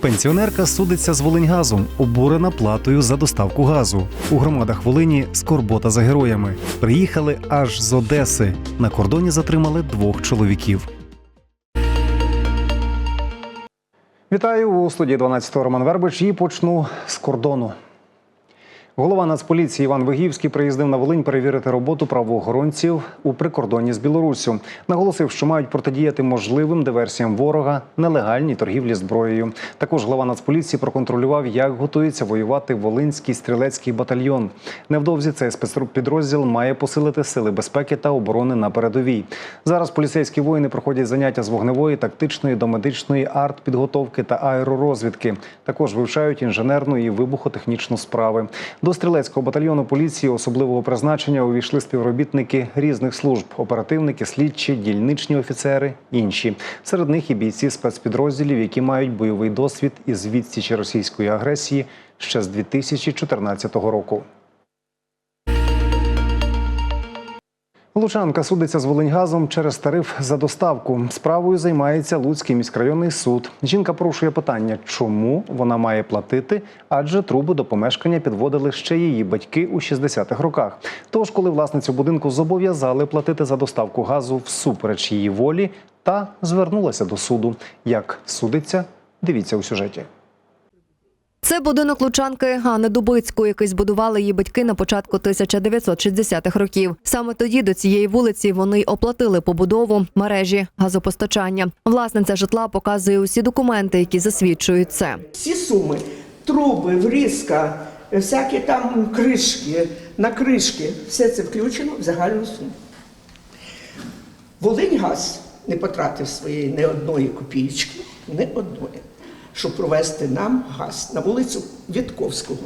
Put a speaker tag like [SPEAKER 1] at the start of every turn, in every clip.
[SPEAKER 1] Пенсіонерка судиться з Волиньгазом, обурена платою за доставку газу. У громадах Волині скорбота за героями. Приїхали аж з Одеси. На кордоні затримали двох чоловіків. Вітаю у студії 12 Роман Вербич і почну з кордону. Голова Нацполіції Іван Вигівський приїздив на Волинь перевірити роботу правоохоронців у прикордонні з Білоруссю. Наголосив, що мають протидіяти можливим диверсіям ворога, нелегальній торгівлі зброєю. Також голова Нацполіції проконтролював, як готується воювати Волинський стрілецький батальйон. Невдовзі цей спецпідрозділ має посилити сили безпеки та оборони на передовій. Зараз поліцейські воїни проходять заняття з вогневої, тактичної, домедичної артпідготовки та аеророзвідки. Також вивчають інженерну і вибухотехнічну справи. До стрілецького батальйону поліції особливого призначення увійшли співробітники різних служб: оперативники, слідчі, дільничні офіцери, інші. Серед них і бійці спецпідрозділів, які мають бойовий досвід із відсічі російської агресії ще з 2014 року. Лучанка судиться з Волиньгазом через тариф за доставку. Справою займається Луцький міськрайонний суд. Жінка порушує питання, чому вона має платити, адже трубу до помешкання підводили ще її батьки у 60-х роках. Тож, коли власницю будинку зобов'язали платити за доставку газу всупереч її волі, та звернулася до суду. Як судиться, дивіться у сюжеті.
[SPEAKER 2] Це будинок лучанки Ганни Дубицької, який збудували її батьки на початку 1960-х років. Саме тоді до цієї вулиці вони оплатили побудову мережі газопостачання. Власниця житла показує усі документи, які засвідчують це.
[SPEAKER 3] Всі суми, труби, врізка, всякі там кришки, накришки, все це включено в загальну суму. Волиньгаз не потратив своєї не одної копієчки, не одної, щоб провести нам газ на вулицю Вітковського.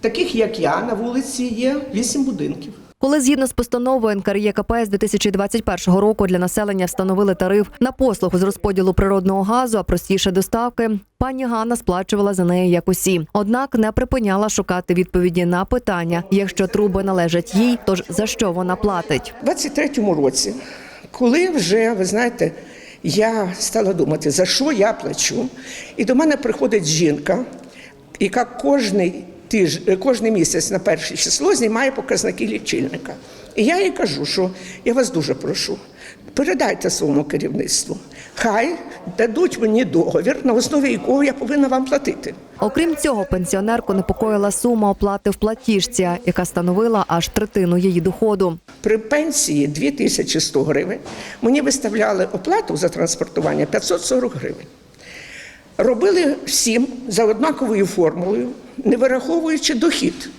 [SPEAKER 3] Таких, як я, на вулиці є вісім будинків.
[SPEAKER 2] Коли згідно з постановою НКРЄКП з 2021 року для населення встановили тариф на послугу з розподілу природного газу, а простіше доставки, пані Ганна сплачувала за неї як усі. Однак не припиняла шукати відповіді на питання, якщо труби належать їй, тож за що вона платить.
[SPEAKER 3] У 23-му році, коли вже, ви знаєте, я стала думати, за що я плачу, і до мене приходить жінка, яка кожний тиждень, кожний місяць на перше число знімає показники лічильника. І я їй кажу, що я вас дуже прошу, передайте своєму керівництву. Хай дадуть мені договір, на основі якого я повинна вам платити.
[SPEAKER 2] Окрім цього, пенсіонерку непокоїла сума оплати в платіжці, яка становила аж третину її доходу.
[SPEAKER 3] При пенсії 2100 гривень мені виставляли оплату за транспортування 540 гривень. Робили всім за однаковою формулою, не вираховуючи дохід.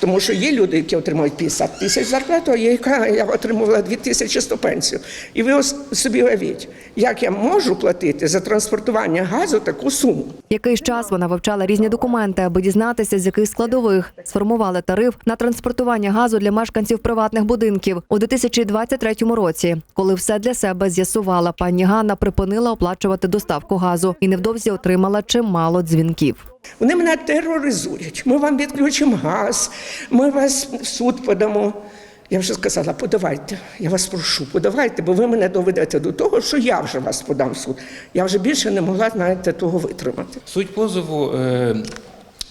[SPEAKER 3] Тому що є люди, які отримують 50 тисяч зарплату, а яка я отримувала 2100 пенсію. І ви собі уявіть, як я можу платити за транспортування газу таку суму.
[SPEAKER 2] Якийсь час вона вивчала різні документи, аби дізнатися, з яких складових сформували тариф на транспортування газу для мешканців приватних будинків у 2023 році. Коли все для себе з'ясувала, пані Ганна припинила оплачувати доставку газу і невдовзі отримала чимало дзвінків.
[SPEAKER 3] Вони мене тероризують. Ми вам відключимо газ, ми вас в суд подамо. Я вже сказала, подавайте, я вас прошу, подавайте, бо ви мене доведете до того, що я вже вас подам в суд. Я вже більше не могла знаєте, того витримати.
[SPEAKER 4] Суть позову е,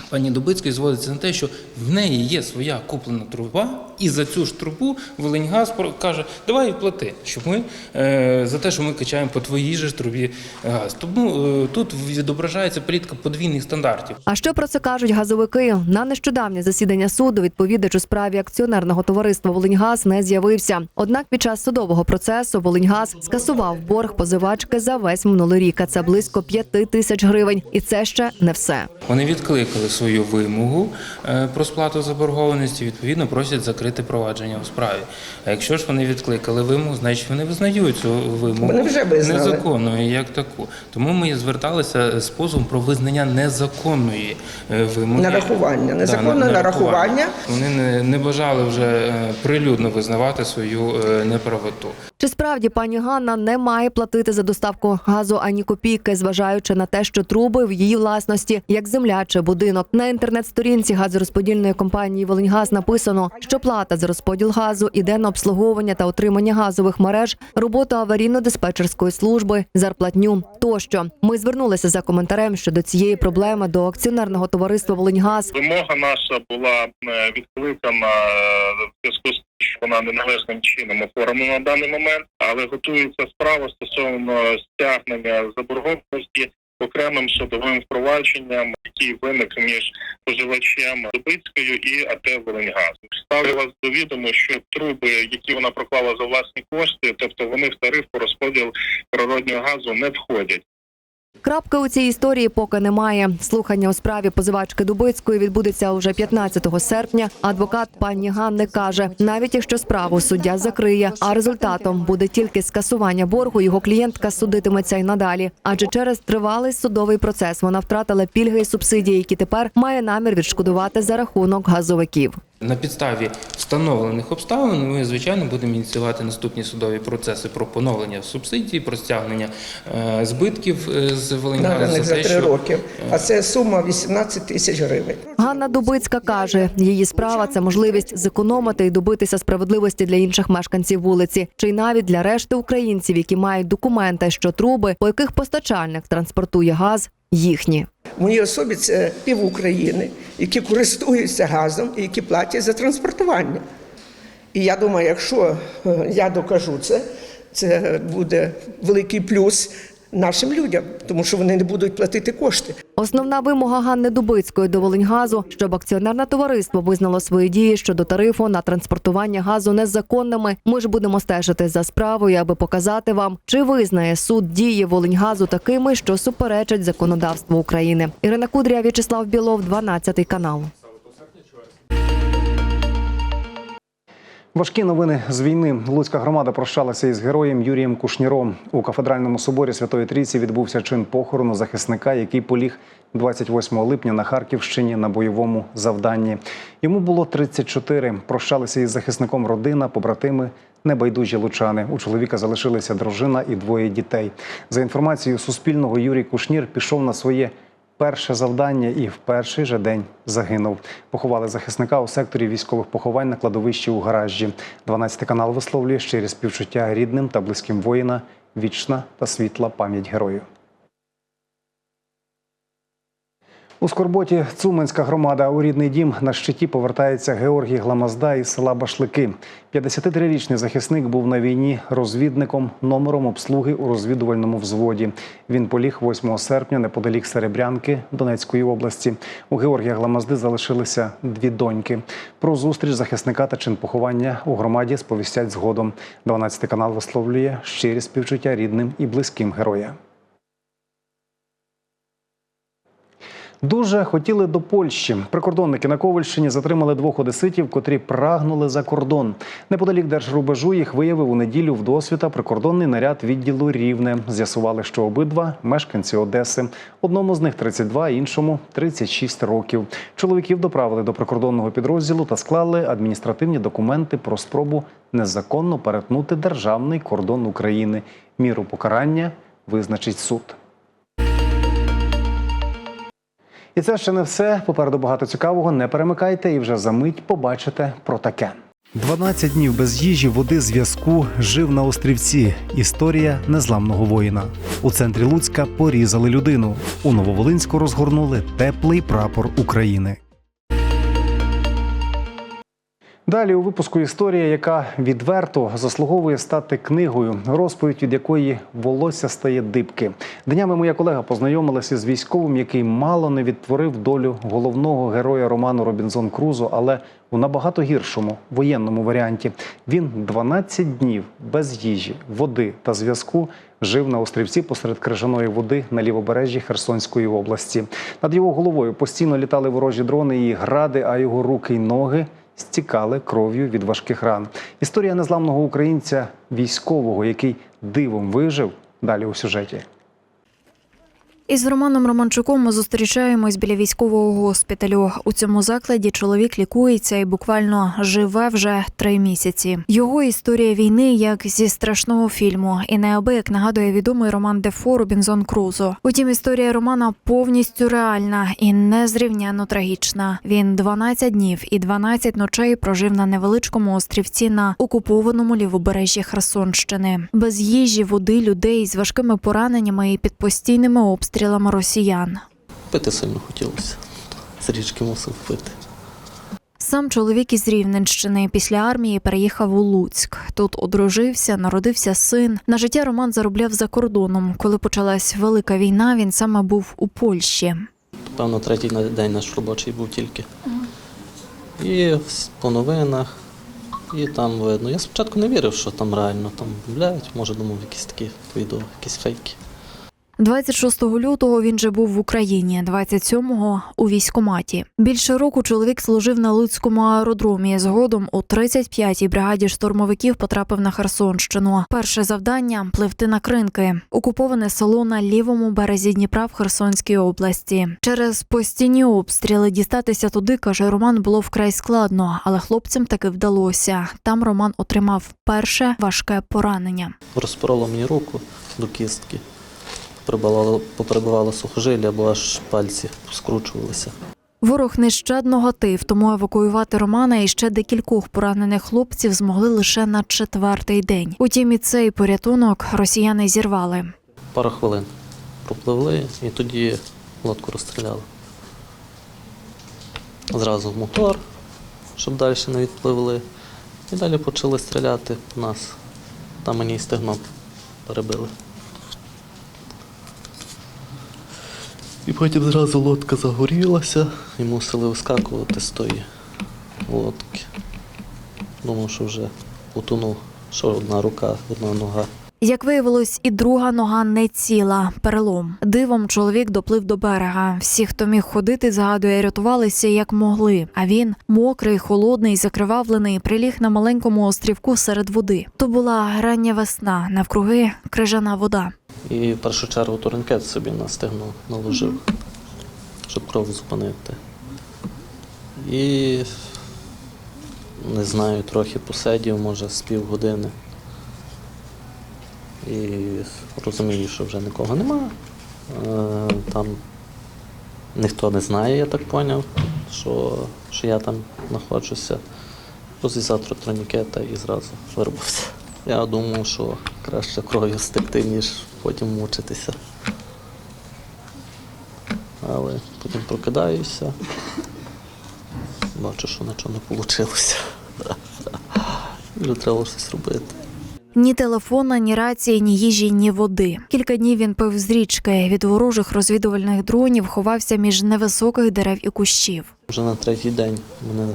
[SPEAKER 4] пані Дубицької зводиться на те, що в неї є своя куплена труба, і за цю ж трубу Волиньгаз каже, давай плати, щоб ми е, за те, що ми качаємо по твоїй же трубі газ. Тому е, тут відображається політика подвійних стандартів.
[SPEAKER 2] А що про це кажуть газовики? На нещодавнє засідання суду відповідач у справі акціонерного товариства Волиньгаз не з'явився. Однак під час судового процесу Волиньгаз скасував борг позивачки за весь минулий рік. А це близько п'яти тисяч гривень. І це ще не все.
[SPEAKER 4] Вони відкликали свою вимогу е, про сплату заборгованості, відповідно просять закрити провадження у справі. А якщо ж вони відкликали вимогу, значить вони визнають цю вимогу
[SPEAKER 3] Вони вже
[SPEAKER 4] незаконною як таку. Тому ми зверталися з позовом про визнання незаконної е, вимоги.
[SPEAKER 3] Нарахування.
[SPEAKER 4] Да,
[SPEAKER 3] Незаконне
[SPEAKER 4] на-
[SPEAKER 3] нарахування.
[SPEAKER 4] Вони не, не бажали вже е, прилюдно визнавати свою неправоту.
[SPEAKER 2] Чи справді пані Ганна не має платити за доставку газу ані копійки, зважаючи на те, що труби в її власності, як земля чи будинок. На інтернет-сторінці газорозподільної компанії Волиньгаз написано, що плата за розподіл газу іде на обслуговування та отримання газових мереж, роботу аварійно-диспетчерської служби, зарплатню тощо. Ми звернулися за коментарем щодо цієї проблеми до акціонерного товариства Волиньгаз.
[SPEAKER 5] Вимога наша була е, відкликана е, в зв'язку з що вона неналежним чином оформлена на даний момент, але готується справа стосовно стягнення заборгованості окремим судовим впровадженням, який виник між споживачем Дубицькою і АТ «Волиньгаз». Ставлю вас до відому, що труби, які вона проклала за власні кошти, тобто вони в тариф по розподіл природнього газу не входять.
[SPEAKER 2] Крапки у цій історії поки немає. Слухання у справі позивачки Дубицької відбудеться уже 15 серпня. Адвокат пані Ганни каже, навіть якщо справу суддя закриє, а результатом буде тільки скасування боргу, його клієнтка судитиметься й надалі. Адже через тривалий судовий процес вона втратила пільги і субсидії, які тепер має намір відшкодувати за рахунок газовиків.
[SPEAKER 4] На підставі встановлених обставин ми, звичайно, будемо ініціювати наступні судові процеси про поновлення субсидій, про стягнення е, збитків е, з
[SPEAKER 3] наданих за
[SPEAKER 4] те,
[SPEAKER 3] три
[SPEAKER 4] що-
[SPEAKER 3] роки. А це сума 18 тисяч гривень.
[SPEAKER 2] Ганна Дубицька каже, її справа це можливість зекономити і добитися справедливості для інших мешканців вулиці, чи й навіть для решти українців, які мають документи, що труби, по яких постачальник транспортує газ, їхні.
[SPEAKER 3] В моїй особі це пів України, які користуються газом і які платять за транспортування. І я думаю, якщо е, я докажу це, це буде великий плюс нашим людям, тому що вони не будуть платити кошти.
[SPEAKER 2] Основна вимога Ганни Дубицької до Волиньгазу, щоб акціонерне товариство визнало свої дії щодо тарифу на транспортування газу незаконними. Ми ж будемо стежити за справою, аби показати вам, чи визнає суд дії Волиньгазу такими, що суперечать законодавству України. Ірина Кудря, В'ячеслав Білов, 12 канал.
[SPEAKER 1] Важкі новини з війни. Луцька громада прощалася із героєм Юрієм Кушніром. У кафедральному соборі Святої Трійці відбувся чин похорону захисника, який поліг 28 липня на Харківщині на бойовому завданні. Йому було 34. Прощалися із захисником родина, побратими, небайдужі лучани. У чоловіка залишилися дружина і двоє дітей. За інформацією Суспільного, Юрій Кушнір пішов на своє перше завдання і в перший же день загинув. Поховали захисника у секторі військових поховань на кладовищі у гаражі. 12 канал висловлює щирі співчуття рідним та близьким воїна. Вічна та світла пам'ять герою. У Скорботі Цуманська громада у рідний дім на щиті повертається Георгій Гламазда із села Башлики. 53-річний захисник був на війні розвідником, номером обслуги у розвідувальному взводі. Він поліг 8 серпня неподалік Серебрянки Донецької області. У Георгія Гламазди залишилися дві доньки. Про зустріч захисника та чин поховання у громаді сповістять згодом. 12 канал висловлює щирі співчуття рідним і близьким героя. Дуже хотіли до Польщі. Прикордонники на Ковальщині затримали двох одеситів, котрі прагнули за кордон. Неподалік держрубежу їх виявив у неділю в досвіта прикордонний наряд відділу Рівне. З'ясували, що обидва мешканці Одеси. Одному з них 32, іншому 36 років. Чоловіків доправили до прикордонного підрозділу та склали адміністративні документи про спробу незаконно перетнути державний кордон України. Міру покарання визначить суд. І це ще не все. Попереду багато цікавого. Не перемикайте і вже за мить побачите про таке. 12 днів без їжі, води, зв'язку жив на острівці. Історія незламного воїна. У центрі Луцька порізали людину. У Нововолинську розгорнули теплий прапор України. Далі у випуску історія, яка відверто заслуговує стати книгою, розповідь від якої волосся стає дибки. Днями моя колега познайомилася з військовим, який мало не відтворив долю головного героя роману Робінзон Крузо, але у набагато гіршому воєнному варіанті. Він 12 днів без їжі, води та зв'язку жив на острівці посеред крижаної води на лівобережжі Херсонської області. Над його головою постійно літали ворожі дрони і гради, а його руки й ноги стікали кров'ю від важких ран. Історія незламного українця військового, який дивом вижив, далі у сюжеті.
[SPEAKER 6] Із Романом Романчуком ми зустрічаємось біля військового госпіталю. У цьому закладі чоловік лікується і буквально живе вже три місяці. Його історія війни як зі страшного фільму, і неабияк нагадує відомий роман Дефо Робінзон Крузо. Утім, історія Романа повністю реальна і незрівняно трагічна. Він 12 днів і 12 ночей прожив на невеличкому острівці на окупованому лівобережжі Херсонщини, без їжі, води, людей з важкими пораненнями і під постійними обстрілами росіян.
[SPEAKER 7] Пити сильно хотілося. З річки мусив пити.
[SPEAKER 6] Сам чоловік із Рівненщини після армії переїхав у Луцьк. Тут одружився, народився син. На життя Роман заробляв за кордоном. Коли почалась велика війна, він саме був у Польщі.
[SPEAKER 7] Певно, третій день наш робочий був тільки. І по новинах, і там видно. Я спочатку не вірив, що там реально там блядь, може думав якісь такі відео, якісь фейки.
[SPEAKER 6] 26 лютого він же був в Україні, 27-го – у військкоматі. Більше року чоловік служив на Луцькому аеродромі. Згодом у 35-й бригаді штурмовиків потрапив на Херсонщину. Перше завдання пливти на кринки. Окуповане село на лівому березі Дніпра в Херсонській області. Через постійні обстріли дістатися туди, каже Роман, було вкрай складно, але хлопцям таки вдалося. Там Роман отримав перше важке поранення.
[SPEAKER 7] Розпороло мені руку до кістки. Прибивало, поприбивало сухожилля, бо аж пальці скручувалися.
[SPEAKER 6] Ворог нещадно гатив, тому евакуювати Романа і ще декількох поранених хлопців змогли лише на четвертий день. Утім, і цей порятунок росіяни зірвали.
[SPEAKER 7] Пару хвилин пропливли і тоді лодку розстріляли. Зразу в мотор, щоб далі не відпливли. І далі почали стріляти по нас. Там мені і стегно перебили. І потім зразу лодка загорілася і мусили вискакувати з тої лодки. Думав, що вже утонув, що одна рука, одна нога.
[SPEAKER 6] Як виявилось, і друга нога не ціла, перелом. Дивом чоловік доплив до берега. Всі, хто міг ходити, згадує, рятувалися як могли. А він, мокрий, холодний, закривавлений, приліг на маленькому острівку серед води. То була рання весна, навкруги крижана вода.
[SPEAKER 7] І в першу чергу турникет собі на стегно наложив, щоб кров зупинити. І не знаю, трохи посидів, може, з півгодини. І розумію, що вже нікого нема. Е, Там ніхто не знає, я так зрозумів, що, що я там знаходжуся. Розв'язав турнікета і зразу виробився. Я думав, що краще кров'ю стекти, ніж потім мучитися. Але потім прокидаюся, бачу, що нічого не вийшло. Вже треба щось робити.
[SPEAKER 6] Ні телефона, ні рації, ні їжі, ні води. Кілька днів він пив з річки. Від ворожих розвідувальних дронів ховався між невисоких дерев і кущів.
[SPEAKER 7] Вже на третій день мене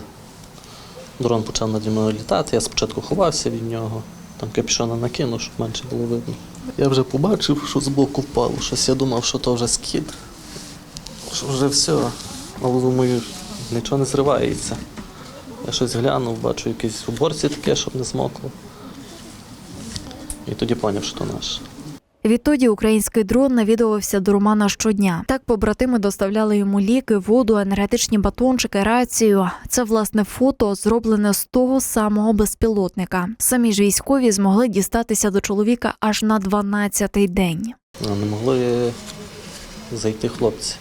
[SPEAKER 7] дрон почав наді мною літати. Я спочатку ховався від нього, там капюшона накинув, щоб менше було видно. Я вже побачив, що збоку впало щось. Я думав, що то вже скид, що вже все. Але думаю, нічого не зривається. Я щось глянув, бачу якісь уборці таке, щоб не змокло. І тоді зрозумів, що то наш.
[SPEAKER 6] Відтоді український дрон навідувався до Романа щодня. Так побратими доставляли йому ліки, воду, енергетичні батончики, рацію. Це власне фото зроблене з того самого безпілотника. Самі ж військові змогли дістатися до чоловіка аж на 12-й день.
[SPEAKER 7] Не могли зайти хлопці.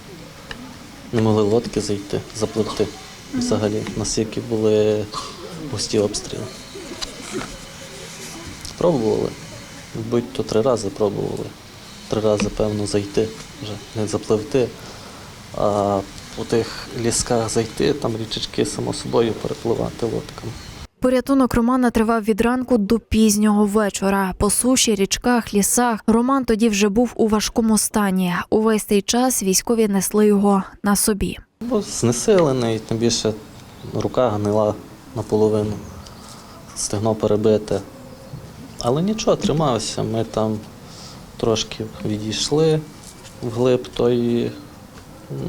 [SPEAKER 7] Не могли лодки зайти, запливти взагалі, наскільки були густі обстріли. Пробували. Будь то три рази пробували. Три рази, певно, зайти, вже не запливти. А у тих лісках зайти, там річечки само собою перепливати лодками.
[SPEAKER 6] Порятунок Романа тривав від ранку до пізнього вечора. По суші, річках, лісах. Роман тоді вже був у важкому стані. Увесь цей час військові несли його на собі.
[SPEAKER 7] Бо знесилений, тим більше рука гнила наполовину, стегно перебите. Але нічого, тримався. Ми там трошки відійшли вглиб тої,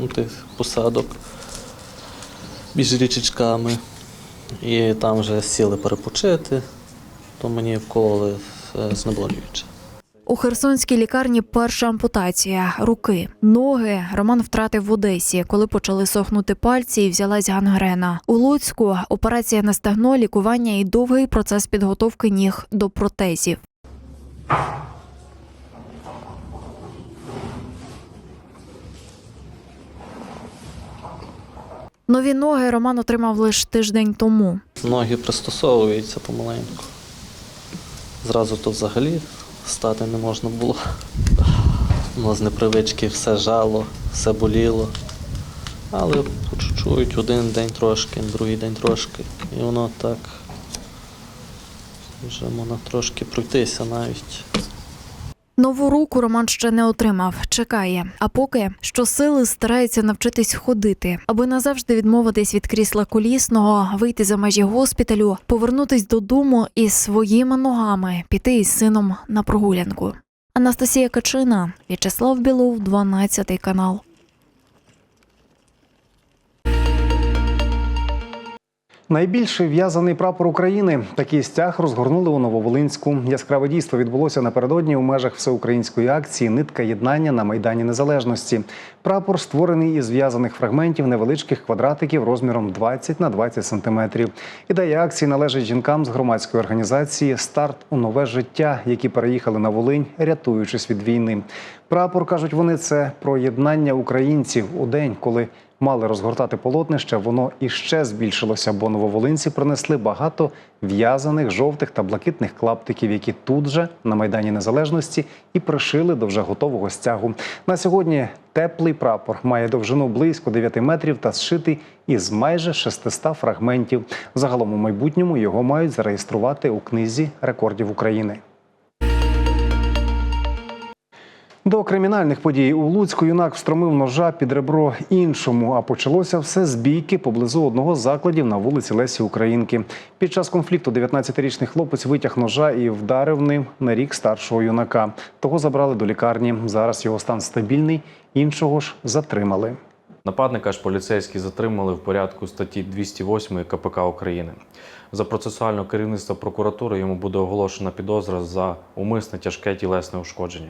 [SPEAKER 7] ну, тих посадок між річечками. І там вже сіли перепочити, то мені вкололи знеболюючи. знеболююче.
[SPEAKER 6] У Херсонській лікарні перша ампутація руки, ноги. Роман втратив в Одесі, коли почали сохнути пальці і взялась гангрена. У Луцьку операція на стегно, лікування і довгий процес підготовки ніг до протезів. Нові ноги Роман отримав лише тиждень тому.
[SPEAKER 7] Ноги пристосовуються помаленьку. Зразу то взагалі стати не можна було. Воно з непривички все жало, все боліло. Але по чуть-чуть, один день трошки, другий день трошки. І воно так вже можна трошки пройтися навіть.
[SPEAKER 6] Нову руку Роман ще не отримав, чекає. А поки щосили старається навчитись ходити, аби назавжди відмовитись від крісла колісного, вийти за межі госпіталю, повернутись додому із своїми ногами, піти із сином на прогулянку. Анастасія Качина, В'ячеслав Білов, 12 канал.
[SPEAKER 1] Найбільший в'язаний прапор України. Такий стяг розгорнули у Нововолинську. Яскраве дійство відбулося напередодні у межах всеукраїнської акції Нитка єднання на Майдані Незалежності. Прапор створений із в'язаних фрагментів невеличких квадратиків розміром 20 на 20 сантиметрів. Ідея акції належить жінкам з громадської організації Старт у нове життя, які переїхали на Волинь, рятуючись від війни. Прапор кажуть вони це про єднання українців у день, коли мали розгортати полотнище, воно іще збільшилося, бо нововолинці принесли багато в'язаних жовтих та блакитних клаптиків, які тут же на майдані незалежності і пришили до вже готового стягу. На сьогодні теплий прапор має довжину близько 9 метрів та зшитий із майже 600 фрагментів. Загалом у майбутньому його мають зареєструвати у книзі рекордів України. До кримінальних подій у Луцьку юнак встромив ножа під ребро іншому, а почалося все з бійки поблизу одного з закладів на вулиці Лесі Українки. Під час конфлікту 19-річний хлопець витяг ножа і вдарив ним на рік старшого юнака. Того забрали до лікарні. Зараз його стан стабільний, іншого ж затримали.
[SPEAKER 8] Нападника ж поліцейські затримали в порядку статті 208 КПК України. За процесуального керівництва прокуратури йому буде оголошена підозра за умисне тяжке тілесне ушкодження.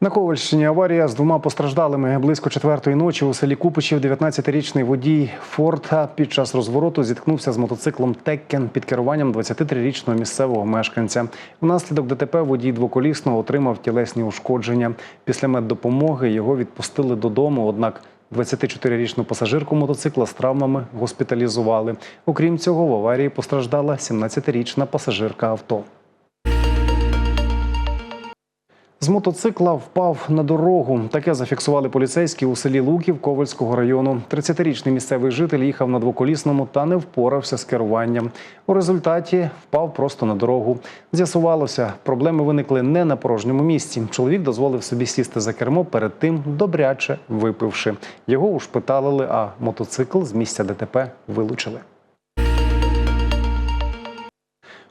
[SPEAKER 1] На Ковальщині аварія з двома постраждалими близько четвертої ночі у селі Купичів 19-річний водій Форта під час розвороту зіткнувся з мотоциклом Теккен під керуванням 23-річного місцевого мешканця. Внаслідок ДТП водій двоколісного отримав тілесні ушкодження. Після меддопомоги його відпустили додому. Однак 24-річну пасажирку мотоцикла з травмами госпіталізували. Окрім цього, в аварії постраждала 17-річна пасажирка авто. З мотоцикла впав на дорогу. Таке зафіксували поліцейські у селі Луків Ковальського району. 30-річний місцевий житель їхав на двоколісному та не впорався з керуванням. У результаті впав просто на дорогу. З'ясувалося, проблеми виникли не на порожньому місці. Чоловік дозволив собі сісти за кермо перед тим добряче випивши. Його ушпиталили, а мотоцикл з місця ДТП вилучили.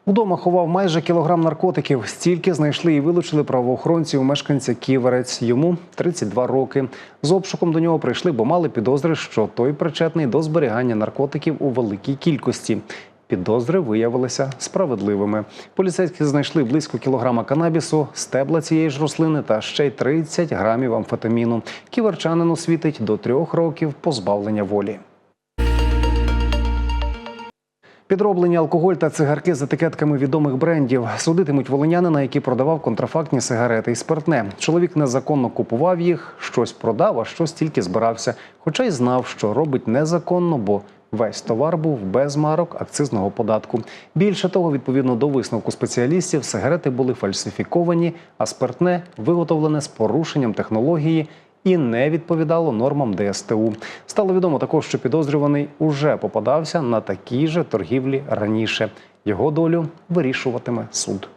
[SPEAKER 1] Удома ховав майже кілограм наркотиків. Стільки знайшли і вилучили правоохоронці у мешканця Ківерець. Йому 32 роки. З обшуком до нього прийшли, бо мали підозри, що той причетний до зберігання наркотиків у великій кількості. Підозри виявилися справедливими. Поліцейські знайшли близько кілограма канабісу, стебла цієї ж рослини та ще й 30 грамів амфетаміну. Ківерчанину світить до трьох років позбавлення волі. Підроблені алкоголь та цигарки з етикетками відомих брендів судитимуть волинянина, який продавав контрафактні сигарети і спиртне. Чоловік незаконно купував їх, щось продав, а щось тільки збирався. Хоча й знав, що робить незаконно, бо весь товар був без марок акцизного податку. Більше того, відповідно до висновку спеціалістів, сигарети були фальсифіковані, а спиртне виготовлене з порушенням технології і не відповідало нормам ДСТУ. Стало відомо також, що підозрюваний уже попадався на такій же торгівлі раніше. Його долю вирішуватиме суд.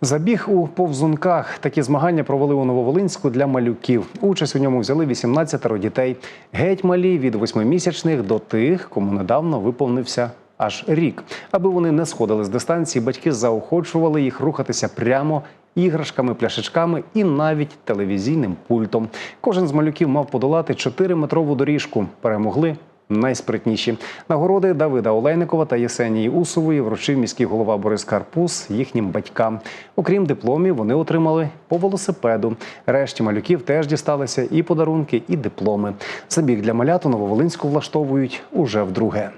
[SPEAKER 1] Забіг у повзунках. Такі змагання провели у Нововолинську для малюків. Участь у ньому взяли 18 дітей. Геть малі від восьмимісячних до тих, кому недавно виповнився аж рік. Аби вони не сходили з дистанції, батьки заохочували їх рухатися прямо іграшками, пляшечками і навіть телевізійним пультом. Кожен з малюків мав подолати 4-метрову доріжку. Перемогли найспритніші. Нагороди Давида Олейникова та Єсенії Усової вручив міський голова Борис Карпус їхнім батькам. Окрім дипломів, вони отримали по велосипеду. Решті малюків теж дісталися і подарунки, і дипломи. Забіг для малят у Нововолинську влаштовують уже вдруге.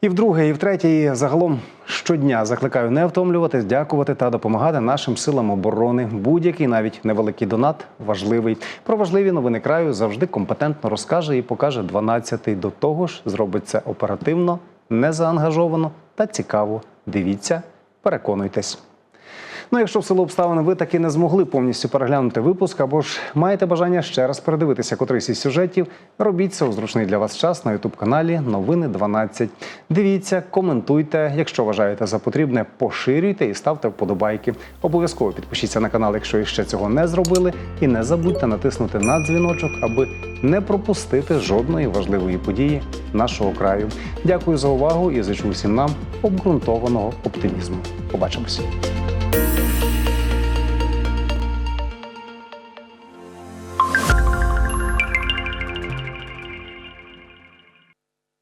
[SPEAKER 1] І вдруге, і втретє, загалом щодня закликаю не втомлюватись, дякувати та допомагати нашим силам оборони. Будь-який навіть невеликий донат важливий. Про важливі новини краю завжди компетентно розкаже і покаже 12-й. До того ж, зробить це оперативно, незаангажовано та цікаво. Дивіться, переконуйтесь. Ну, якщо в силу обставин ви таки не змогли повністю переглянути випуск, або ж маєте бажання ще раз передивитися котрийсь із сюжетів, робіть це у зручний для вас час на ютуб каналі Новини 12. Дивіться, коментуйте. Якщо вважаєте за потрібне, поширюйте і ставте вподобайки. Обов'язково підпишіться на канал, якщо іще цього не зробили, і не забудьте натиснути на дзвіночок, аби не пропустити жодної важливої події нашого краю. Дякую за увагу і зичу всім нам обґрунтованого оптимізму. Побачимось.